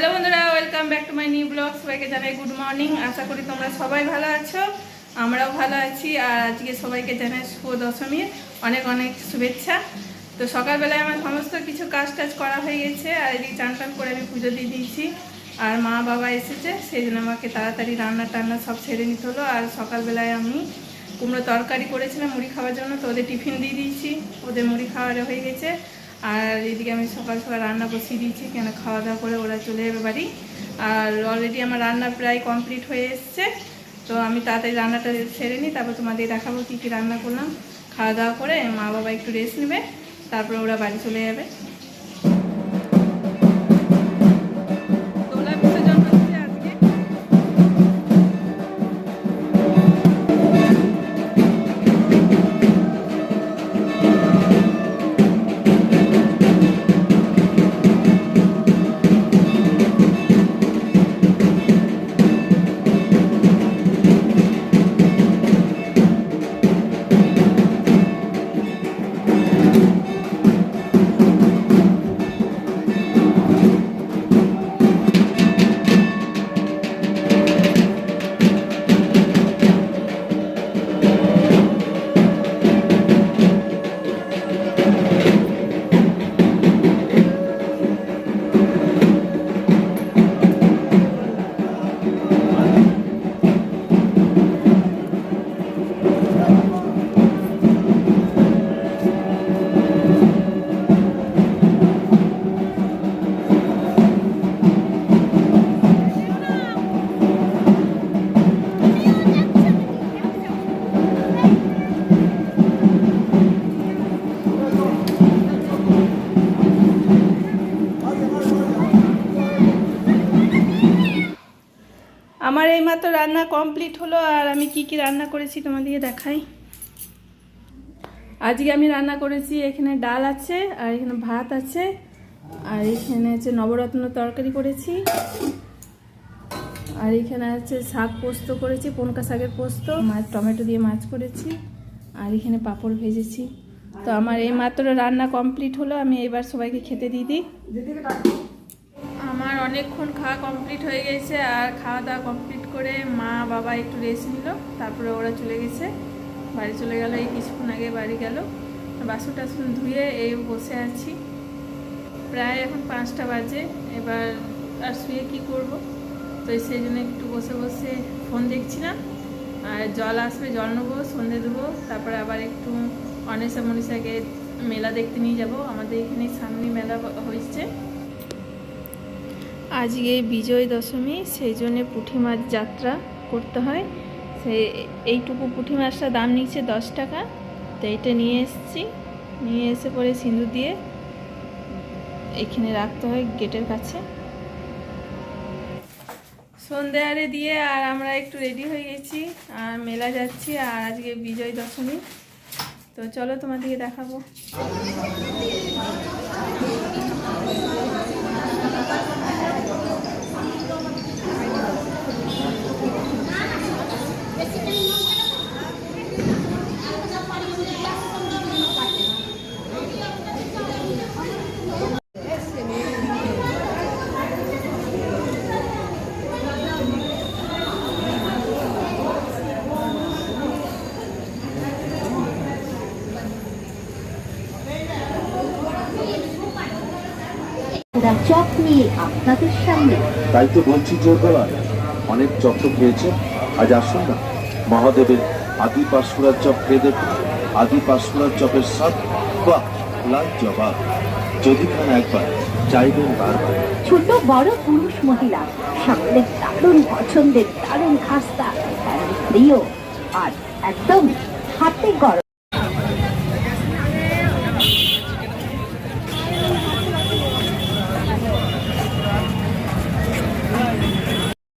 Hello বন্ধুরা welcome back to my new blog সবাইকে জানাই গুড মর্নিং আশা করি তোমরা সবাই ভালো আছো। আমরাও ভালো আছি। আর আজকে সবাইকে জানাই শুভ দশমীর অনেক অনেক শুভেচ্ছা। তো সকালবেলায় আমার সমস্ত কিছু কাজ টাজ করা হয়ে গেছে। আর এদিকে চান টান করে আমি পুজো দিয়ে দিয়েছি। আর মা বাবা এসেছে, সেই জন্য আমাকে তাড়াতাড়ি রান্না টান্না সব ছেড়ে নিতে হলো। আর সকালবেলায় আমি কুমড়ো তরকারি করেছিলাম মুড়ি খাওয়ার জন্য। তো ওদের টিফিন দিয়ে দিয়েছি। ওদের মুড়ি খাওয়া হয়ে গেছে। আর এদিকে আমি সকাল সকাল রান্না বসিয়ে দিয়েছি, কেন খাওয়া দাওয়া করে ওরা চলে যাবে বাড়ি। আর অলরেডি আমার রান্না প্রায় কমপ্লিট হয়ে এসছে, তো আমি তাড়াতাড়ি রান্নাটা সেরে নিই, তারপর তোমাদের দেখাবো কী কী রান্না করলাম। খাওয়া দাওয়া করে মা বাবা একটু রেস্ট নেবে, তারপরে ওরা বাড়ি চলে যাবে। আমার এইমাত্র রান্না কমপ্লিট হলো আর আমি কি কি রান্না করেছি তোমাদেরকে দেখাই। আজকে আমি রান্না করেছি, এখানে ডাল আছে, আর এখানে ভাত আছে, আর এখানে আছে নবরত্ন তরকারি করেছি। আর এখানে আছে শাক পোস্ত করেছি, পনকা শাকের পোস্ত, মাছ, টমেটো দিয়ে মাছ করেছি, আর এখানে পাঁপড় ভেজেছি। তো আমার এই মাত্র রান্না কমপ্লিট হলো, আমি এবার সবাইকে খেতে দিয়ে দিই। আমার অনেকক্ষণ খাওয়া কমপ্লিট হয়ে গেছে আর খাওয়া দাওয়া কমপ্লিট করে মা, বাবা একটু রেস্ট নিল। তারপরে ওরা চলে গেছে। বাড়ি চলে গেল, এই কিছুক্ষণ আগে বাড়ি গেল। বাসন টাসন ধুয়ে এই বসে আছি। প্রায় এখন পাঁচটা বাজে। এবার আর শুয়ে কি করব? তো সেই জন্য একটু বসে বসে ফোন দেখছিলাম। আর জল আসবে, জল নেব, সন্ধে দেবো। তারপরে আবার একটু অনেসা মনীষাকে মেলা দেখতে নিয়ে যাব। আমাদের এখানে সামনে মেলা হয়েছে। আজকে বিজয় দশমী, সেই জন্যে পুঁটি মাছ যাত্রা করতে হয়। সে এইটুকু পুঁটি মাছটা দাম নিচ্ছে দশ টাকা। তো এইটা নিয়ে এসেছি। নিয়ে এসে পরে সিঁদুর দিয়ে এখানে রাখতে হয় গেটের কাছে। সন্ধে আরে দিয়ে আর আমরা একটু রেডি হয়ে গেছি আর মেলা যাচ্ছি আর আজকে বিজয় দশমী। তো চলো তোমাদেরকে দেখাবো। Thank you. চক নিয়ে আপনাদের সামনে। তাই তো বলছি জোর অনেক চপ তো খেয়েছে আজ আসুন না। মহাদেবের আদি পাঁশকুড়ার চপ খেয়ে দেখুন। আদি পাঁশকুড়ার চপের স্বাদ লাল জবাব যদি খান একবার চাইবেন বারবার। ছোট বড় পুরুষ মহিলা সকলের দারুণ পছন্দের দারুণ খাস্তা প্রিয় আর একদম হাতে গরম।